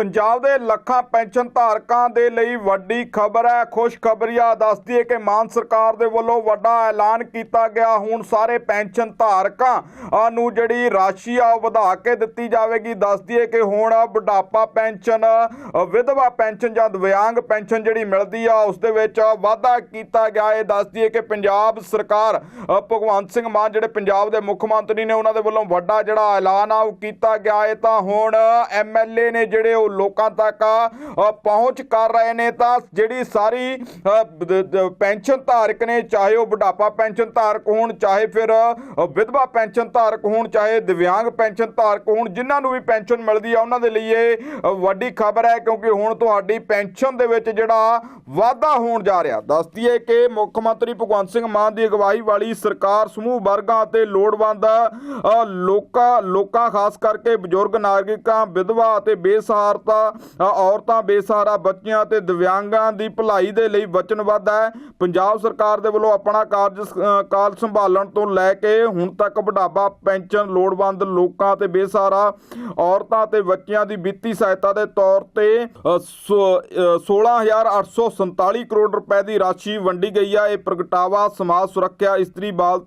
ਪੰਜਾਬ ਦੇ ਲੱਖਾਂ ਪੈਨਸ਼ਨ ਧਾਰਕਾਂ ਦੇ ਲਈ ਵੱਡੀ ਖਬਰ ਹੈ। ਖੁਸ਼ਖਬਰੀਆ ਦੱਸਦੀ ਹੈ ਕਿ ਮਾਨ ਸਰਕਾਰ ਦੇ ਵੱਲੋਂ ਵੱਡਾ ਐਲਾਨ ਕੀਤਾ ਗਿਆ। ਹੁਣ ਸਾਰੇ ਪੈਨਸ਼ਨ ਧਾਰਕਾਂ ਨੂੰ ਜਿਹੜੀ ਰਾਸ਼ੀ ਆ ਉਹ ਵਧਾ ਕੇ ਦਿੱਤੀ ਜਾਵੇਗੀ। ਦੱਸਦੀ ਹੈ ਕਿ ਹੁਣ ਬੁਢਾਪਾ ਪੈਨਸ਼ਨ, ਵਿਧਵਾ ਪੈਨਸ਼ਨ ਜਾਂ ਦਿਵਿਆਂਗ ਪੈਨਸ਼ਨ ਜਿਹੜੀ ਮਿਲਦੀ ਆ, ਉਸ ਦੇ ਵਿੱਚ ਵਾਧਾ ਕੀਤਾ ਗਿਆ। ਹੈ ਦੱਸਦੀ ਹੈ ਕਿ ਪੰਜਾਬ ਸਰਕਾਰ, ਭਗਵੰਤ ਸਿੰਘ ਮਾਨ ਜਿਹੜੇ ਪੰਜਾਬ ਦੇ ਮੁੱਖ ਮੰਤਰੀ ਨੇ, ਉਹਨਾਂ ਦੇ ਵੱਲੋਂ ਵੱਡਾ ਜਿਹੜਾ ਐਲਾਨ ਆ ਉਹ ਕੀਤਾ ਗਿਆ। ਹੈ ਤਾਂ ਹੁਣ ਐਮਐਲਏ ਨੇ ਜਿਹੜੇ ਉਹ ਲੋਕਾਂ ਤੱਕ ਪਹੁੰਚ ਕਰ ਰਹੇ ਨੇ ਤਾਂ ਜਿਹੜੀ ਸਾਰੀ ਪੈਨਸ਼ਨ ਧਾਰਕ ਨੇ, ਚਾਹੇ ਉਹ ਬੁਢਾਪਾ ਪੈਨਸ਼ਨ ਧਾਰਕ ਹੋਣ, ਚਾਹੇ ਫਿਰ ਵਿਧਵਾ ਪੈਨਸ਼ਨ ਧਾਰਕ ਹੋਣ, ਚਾਹੇ ਦਿਵਿਆਂਗ ਪੈਨਸ਼ਨ ਧਾਰਕ ਹੋਣ, ਜਿਨ੍ਹਾਂ ਨੂੰ ਵੀ ਪੈਨਸ਼ਨ ਮਿਲਦੀ ਆ, ਉਹਨਾਂ ਦੇ ਲਈ ਇਹ ਵੱਡੀ ਖਬਰ ਹੈ, ਕਿਉਂਕਿ ਹੁਣ ਤੁਹਾਡੀ ਪੈਨਸ਼ਨ ਦੇ ਵਿੱਚ ਜਿਹੜਾ ਵਾਧਾ ਹੋਣ ਜਾ ਰਿਹਾ। ਦੱਸਦੀ ਹੈ ਕਿ ਮੁੱਖ ਮੰਤਰੀ ਭਗਵੰਤ ਸਿੰਘ ਮਾਨ ਦੀ ਅਗਵਾਈ ਵਾਲੀ ਸਰਕਾਰ ਸਮੂਹ ਵਰਗਾਂ ਅਤੇ ਲੋੜਵੰਦ ਲੋਕਾਂ ਲੋਕਾਂ, ਖਾਸ ਕਰਕੇ ਬਜ਼ੁਰਗ, ਨਾਗਰਿਕਾਂ, ਵਿਧਵਾ ਅਤੇ ਬੇਸਹਾਰ ਅ, ਔਰਤਾਂ ਬੇਸਹਾਰਾ ਬੱਚਿਆਂ ਤੇ ਦਿਵਿਆਂਗਾਂ ਦੀ ਭਲਾਈ ਦੇ ਲਈ ਵਚਨਬੱਧ ਹੈ। ਪੰਜਾਬ ਸਰਕਾਰ ਦੇ ਵੱਲੋਂ ਆਪਣਾ ਕਾਰਜ ਕਾਲ ਸੰਭਾਲਣ ਤੋਂ ਲੈ ਕੇ ਹੁਣ ਤੱਕ ਬੁਢਾਪਾ ਪੈਨਸ਼ਨ ਲੋੜਵੰਦ ਲੋਕਾਂ ਤੇ ਬੇਸਹਾਰਾ ਔਰਤਾਂ ਤੇ ਬੱਚਿਆਂ ਦੀ ਵਿੱਤੀ ਸਹਾਇਤਾ ਦੇ ਤੌਰ ਤੇ 16847 ਕਰੋੜ ਰੁਪਏ ਦੀ ਰਾਸ਼ੀ ਵੰਡੀ ਗਈ ਹੈ ਇਹ ਪ੍ਰਗਟਾਵਾ ਸਮਾਜ ਸੁਰੱਖਿਆ ਇਸਤਰੀ ਬਾਲ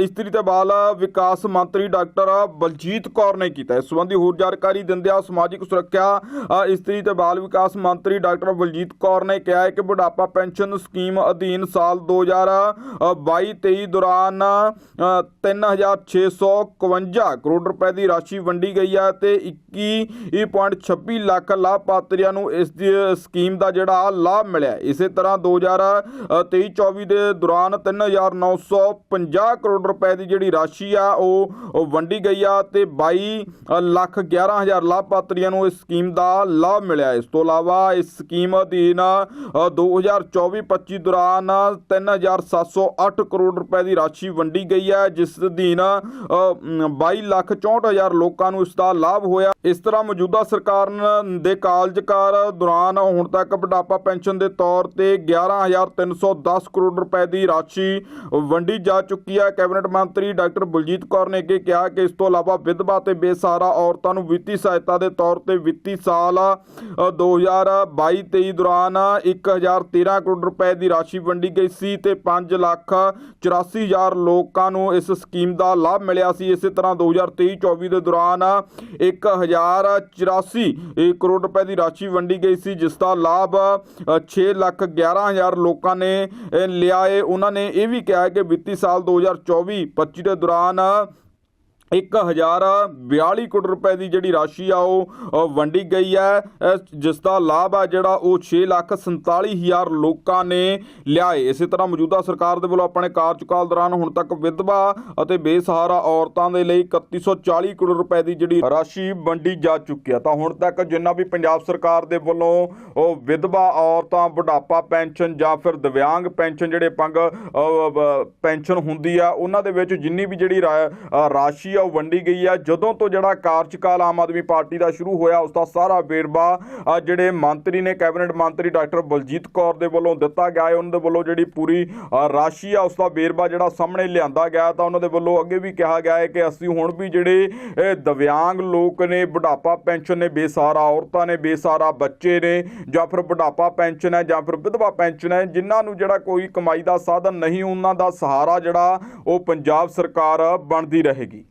ਇਸਤਰੀ ਤੇ ਬਾਲ ਵਿਕਾਸ ਮੰਤਰੀ ਡਾਕਟਰ ਬਲਜੀਤ ਕੌਰ ਨੇ ਕੀਤਾ। ਇਸ ਸੰਬੰਧੀ ਹੋਰ ਜਾਣਕਾਰੀ ਦਿੰਦਿਆਂ ਸਮਾਜਿਕ ਸੁਰੱਖਿਆ ਅ, ਇਸਤਰੀ ਤੇ ਬਾਲ ਵਿਕਾਸ ਮੰਤਰੀ ਡਾਕਟਰ ਬਲਜੀਤ ਕੌਰ ਨੇ ਕਿਹਾ ਹੈ ਕਿ ਬੁਢਾਪਾ ਪੈਨਸ਼ਨ ਸਕੀਮ ਅਧੀਨ ਸਾਲ 2022-23 ਦੌਰਾਨ ਅ, 3651 ਕਰੋੜ ਰੁਪਏ ਦੀ ਰਾਸ਼ੀ ਵੰਡੀ ਗਈ ਹੈ ਤੇ 21.26 ਲੱਖ ਲਾਭਪਾਤਰੀਆਂ ਨੂੰ ਇਸ ਦੀ ਸਕੀਮ ਦਾ ਜਿਹੜਾ ਲਾਭ ਮਿਲਿਆ ਇਸੇ ਤਰ੍ਹਾਂ 2023-24 ਦੇ ਦੌਰਾਨ 3950 ਕਰੋੜ ਰੁਪਏ ਦੀ ਜਿਹੜੀ ਰਾਸ਼ੀ ਆ ਉਹ ਉਹ ਵੰਡੀ ਗਈ ਆ ਤੇ 22 ਲੱਖ 11000 ਲਾਭਪਾਤਰੀਆਂ ਨੂੰ ਇਸ ਸਕੀਮ ਦਾ ਲਾਭ ਮਿਲਿਆ। ਇਸ ਤੋਂ ਇਲਾਵਾ ਇਸ ਸਕੀਮ ਅਧੀਨ ਅ, 2024-25 ਦੌਰਾਨ 3708 ਕਰੋੜ ਰੁਪਏ ਦੀ ਰਾਸ਼ੀ ਵੰਡੀ ਗਈ ਹੈ ਜਿਸ ਅਧੀਨ ਅ, ਮ, 22 ਲੱਖ 64000 ਲੋਕਾਂ ਨੂੰ ਇਸ ਦਾ ਲਾਭ ਹੋਇਆ। ਇਸ ਤਰ੍ਹਾਂ ਮੌਜੂਦਾ ਸਰਕਾਰ ਦੇ ਕਾਰਜਕਾਰ ਦੌਰਾਨ ਹੁਣ ਤੱਕ ਬੁਢਾਪਾ ਪੈਨਸ਼ਨ ਦੇ ਤੌਰ ਤੇ 11310 ਕਰੋੜ ਰੁਪਏ ਦੀ ਰਾਸ਼ੀ ਵੰਡੀ ਜਾ ਚੁੱਕੀ ਹੈ। ਕੈਬਨਿਟ ਮੰਤਰੀ ਡਾਕਟਰ ਬਲਜੀਤ ਕੌਰ ਨੇ ਅੱਗੇ ਕਿਹਾ ਕਿ ਇਸ ਤੋਂ ਇਲਾਵਾ ਵਿਧਵਾ ਤੇ ਬੇਸਹਾਰਾ ਔਰਤਾਂ ਨੂੰ ਵਿੱਤੀ ਸਹਾਇਤਾ ਦੇ ਤੌਰ ਤੇ ਵਿੱਤੀ ਸਾਲ 2022-23 ਦੌਰਾਨ 1013 ਕਰੋੜ ਰੁਪਏ ਦੀ ਰਾਸ਼ੀ ਵੰਡੀ ਗਈ ਸੀ ਤੇ 5 ਲੱਖ 84000 ਲੋਕਾਂ ਨੂੰ ਇਸ ਸਕੀਮ ਦਾ ਲਾਭ ਮਿਲਿਆ ਸੀ। ਇਸੇ ਤਰ੍ਹਾਂ 2023-24 ਦੇ ਦੌਰਾਨ 1084 ਕਰੋੜ ਰੁਪਏ ਦੀ ਰਾਸ਼ੀ ਵੰਡੀ ਗਈ ਸੀ, ਜਿਸ ਦਾ ਲਾਭ 6 ਲੱਖ 11000 ਲੋਕਾਂ ਨੇ ਲਿਆ ਏ। ਉਹਨਾਂ ਨੇ ਇਹ ਵੀ ਕਿਹਾ ਕਿ ਵਿੱਤੀ ਸਾਲ 2024-25 ਦੇ ਦੌਰਾਨ 1042 ਕਰੋੜ ਰੁਪਏ ਦੀ ਜਿਹੜੀ ਰਾਸ਼ੀ ਆ ਉਹ ਵੰਡੀ ਗਈ ਹੈ। ਜਿਸ ਦਾ ਲਾਭ ਆ ਜਿਹੜਾ ਉਹ 6 ਲੱਖ 47000 ਲੋਕਾਂ ਨੇ ਲਿਆ ਏ ਇਸੇ ਤਰ੍ਹਾਂ ਮੌਜੂਦਾ ਸਰਕਾਰ ਦੇ ਵੱਲੋਂ ਆਪਣੇ ਕਾਰਜਕਾਲ ਦੌਰਾਨ ਹੁਣ ਤੱਕ ਵਿਧਵਾ ਅਤੇ ਬੇਸਹਾਰਾ ਔਰਤਾਂ ਦੇ ਲਈ 3140 ਕਰੋੜ ਰੁਪਏ ਦੀ ਜਿਹੜੀ ਰਾਸ਼ੀ ਵੰਡੀ ਜਾ ਚੁੱਕੀ ਹੈ ਤਾਂ ਹੁਣ ਤੱਕ ਜਿੰਨਾ ਵੀ ਪੰਜਾਬ ਸਰਕਾਰ ਦੇ ਵੱਲੋਂ ਉਹ ਵਿਧਵਾ ਔਰਤਾਂ, ਬੁਢਾਪਾ ਪੈਨਸ਼ਨ ਜਾਂ ਫਿਰ ਦਿਵਿਆਂਗ ਪੈਨਸ਼ਨ ਜਿਹੜੇ ਪੰਗ ਪੈਨਸ਼ਨ ਹੁੰਦੀ ਆ, ਉਹਨਾਂ ਦੇ ਵਿੱਚ ਜਿੰਨੀ ਵੀ ਜਿਹੜੀ ਰਾਸ਼ੀ ਆ ਉਹ ਵੰਡੀ ਗਈ ਆ। ਜਦੋਂ ਤੋਂ ਜਿਹੜਾ ਕਾਰਜਕਾਲ ਆਮ ਆਦਮੀ ਪਾਰਟੀ ਦਾ ਸ਼ੁਰੂ ਹੋਇਆ, ਉਸ ਦਾ ਸਾਰਾ ਵੇਰਵਾ ਜਿਹੜੇ ਮੰਤਰੀ ਨੇ, ਕੈਬਨਿਟ ਮੰਤਰੀ ਡਾਕਟਰ ਬਲਜੀਤ ਕੌਰ ਦੇ ਵੱਲੋਂ ਦਿੱਤਾ ਗਿਆ ਹੈ। ਉਹਨਾਂ ਦੇ ਵੱਲੋਂ ਜਿਹੜੀ ਪੂਰੀ ਰਾਸ਼ੀ ਆ, ਉਸ ਦਾ ਵੇਰਵਾ ਜਿਹੜਾ ਸਾਹਮਣੇ ਲਿਆਂਦਾ ਗਿਆ ਤਾਂ ਉਹਨਾਂ ਦੇ ਵੱਲੋਂ ਅੱਗੇ ਵੀ ਕਿਹਾ ਗਿਆ ਹੈ ਕਿ ਅਸੀਂ ਹੁਣ ਵੀ ਜਿਹੜੇ ਦਿਵਿਆਂਗ ਲੋਕ ਨੇ, ਬੁਢਾਪਾ ਪੈਨਸ਼ਨ ਨੇ, ਬੇਸਹਾਰਾ ਔਰਤਾਂ ਨੇ, ਬੇਸਹਾਰਾ ਬੱਚੇ ਨੇ, ਜਾਂ ਫਿਰ ਬੁਢਾਪਾ ਪੈਨਸ਼ਨ ਹੈ, ਜਾਂ ਫਿਰ ਵਿਧਵਾ ਪੈਨਸ਼ਨ ਹੈ, ਜਿਨ੍ਹਾਂ ਨੂੰ ਜਿਹੜਾ ਕੋਈ ਕਮਾਈ ਦਾ ਸਾਧਨ ਨਹੀਂ, ਉਹਨਾਂ ਦਾ ਸਹਾਰਾ ਜਿਹੜਾ, ਉਹ ਪੰਜਾਬ ਸਰਕਾਰ ਬਣਦੀ ਰਹੇਗੀ।